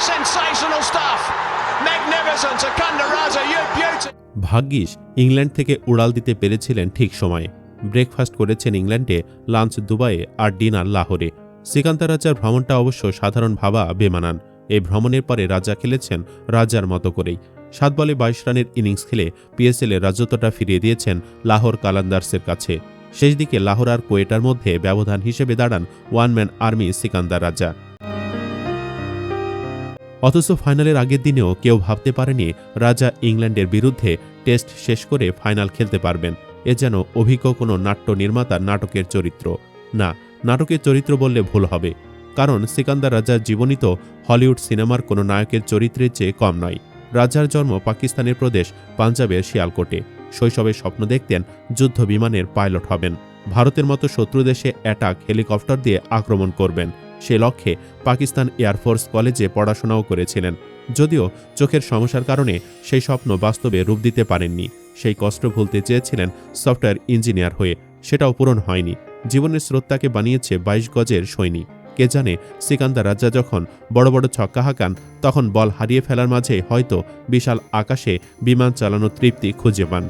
Sensational stuff. Magnificent. Secunda Raza, you. ভাগ্যিস England থেকে উড়াল দিতে পেরেছিলেন ঠিক সময়ে ব্রেকফাস্ট করেছেন ইংল্যান্ডে লাঞ্চ দুবাইয়ে আর ডিনার লাহোরে শ্রীকান্ত রাজার ভ্রমণটা অবশ্য সাধারণ ভাবা বেমানান এই ভ্রমণের পরে রাজা খেলেছেন রাজার মতো করেই সাত বলে বাইশ রানের ইনিংস খেলে পিএসএল রাজত্বটা ফিরিয়ে দিয়েছেন লাহোর কালান্দার্সের কাছে শেষ দিকে লাহোর আর কোয়েটার মধ্যে ব্যবধান হিসেবে দাঁড়ান ওয়ান ম্যান আর্মি সিকান্দার রাজা অথচ ফাইনালের আগের দিনেও কেউ ভাবতে পারেনি রাজা ইংল্যান্ডের বিরুদ্ধে টেস্ট শেষ করে ফাইনাল খেলতে পারবেন। এ যেন অভিজ্ঞ কোনো নাট্য নির্মাতার নাটকের চরিত্র। না, নাটকের চরিত্র বললে ভুল হবে। কারণ সিকান্দার রাজার জীবনী তো হলিউড সিনেমার কোনো নায়কের চরিত্রের চেয়ে কম নয়। রাজার জন্ম পাকিস্তানের প্রদেশ পাঞ্জাবের শিয়ালকোটে। শৈশবে স্বপ্ন দেখতেন যুদ্ধ বিমানের পাইলট হবেন। ভারতের মতো শত্রু দেশে অ্যাটাক হেলিকপ্টার দিয়ে আক্রমণ করবেন। সে লক্ষ্যে পাকিস্তান এয়ারফোর্স কলেজে পড়াশোনাও করেছিলেন। যদিও চোখের সমস্যার কারণে সেই স্বপ্ন বাস্তবে রূপ দিতে পারেননি। সেই কষ্ট ভুলতে চেয়েছিলেন সফটওয়্যার ইঞ্জিনিয়ার হয়ে। সেটাও পূরণ হয়নি। জীবনের শ্রোতাকে বানিয়েছে বাইশ গজের সৈনিক। কে জানে সিকান্দার রাজা যখন বড় বড় ছক্কা হাঁকান, তখন বল হারিয়ে ফেলার মাঝে হয়তো বিশাল আকাশে বিমান চালানোর তৃপ্তি খুঁজে পান।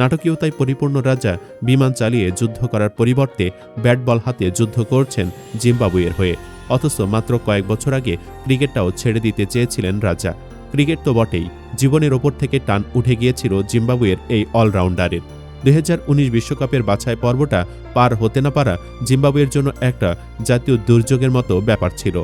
নাটকীয়তায় পরিপূর্ণ রাজা বিমান চালিয়ে যুদ্ধ করার পরিবর্তে ব্যাট বল হাতে যুদ্ধ করছেন জিম্বাবুয়ের হয়ে। অথচ মাত্র কয়েক বছর আগে ক্রিকেটটাও ছেড়ে দিতে চেয়েছিলেন রাজা। ক্রিকেট তো বটেই, জীবনের ওপর থেকে টান উঠে গিয়েছিল জিম্বাবুয়ের এই অলরাউন্ডারের। দুই বিশ্বকাপের বাছাই পর্বটা পার হতে না পারা জিম্বাবুয়ের জন্য একটা জাতীয় দুর্যোগের মতো ব্যাপার ছিল।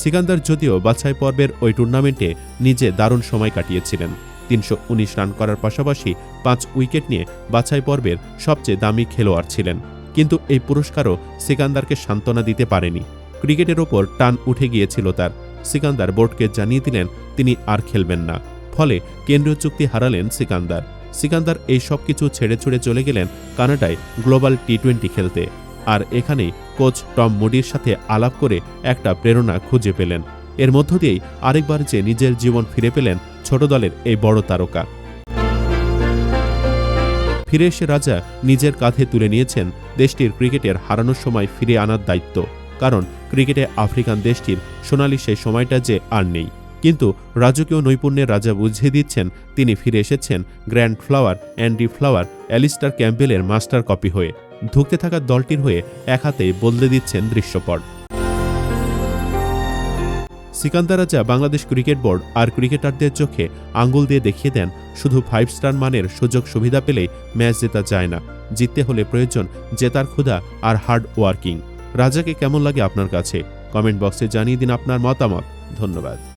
সিকান্দার যদিও বাছাই পর্বের ওই টুর্নামেন্টে নিজে দারুণ সময় কাটিয়েছিলেন। তিনশো উনিশ রান করার পাশাপাশি পাঁচ উইকেট নিয়ে বাছাই পর্বের সবচেয়ে দামি খেলোয়াড় ছিলেন। কিন্তু এই পুরস্কারও সিকান্দারকে সান্ত্বনা দিতে পারেনি। ক্রিকেটের ওপর টান উঠে গিয়েছিল তার। সিকান্দার বোর্ডকে জানিয়ে দিলেন, তিনি আর খেলবেন না। ফলে কেন্দ্রীয় চুক্তি হারালেন সিকান্দার। সিকান্দার এই সব কিছু ছেড়ে ছুড়ে চলে গেলেন কানাডায় গ্লোবাল টি টোয়েন্টি খেলতে। আর এখানেই কোচ টম মুডির সাথে আলাপ করে একটা প্রেরণা খুঁজে পেলেন। এর মধ্য দিয়েই আরেকবার যে নিজের জীবন ফিরে পেলেন ছোট দলের এই বড় তারকা। ফিরে এসে রাজা নিজের কাঁধে তুলে নিয়েছেন দেশটির ক্রিকেটের হারানোর সময় ফিরে আনার দায়িত্ব। কারণ ক্রিকেটে আফ্রিকান দেশটির সোনালি সেই সময়টা যে আর নেই। কিন্তু রাজকীয় নৈপুণ্যের রাজা বুঝিয়ে দিচ্ছেন, তিনি ফিরে এসেছেন Grant Flower Andy Flower Alastair ক্যাম্পবেলের master copy হয়ে। ধুঁকতে থাকা দলটির হয়ে এক হাতেই বদলে দিচ্ছেন দৃশ্যপট। সিকান্দার রাজা বাংলাদেশ ক্রিকেট বোর্ড আর ক্রিকেটারদের চোখে আঙ্গুল দিয়ে দেখিয়ে দেন, শুধু ফাইভ স্টার মানের সুযোগ সুবিধা পেলে ম্যাচ জেতা যায় না। জিততে হলে প্রয়োজন জেতার ক্ষুধা আর হার্ড ওয়ার্কিং রাজাকে কেমন লাগে আপনার কাছে? কমেন্ট বক্সে জানিয়ে দিন আপনার মতামত। ধন্যবাদ।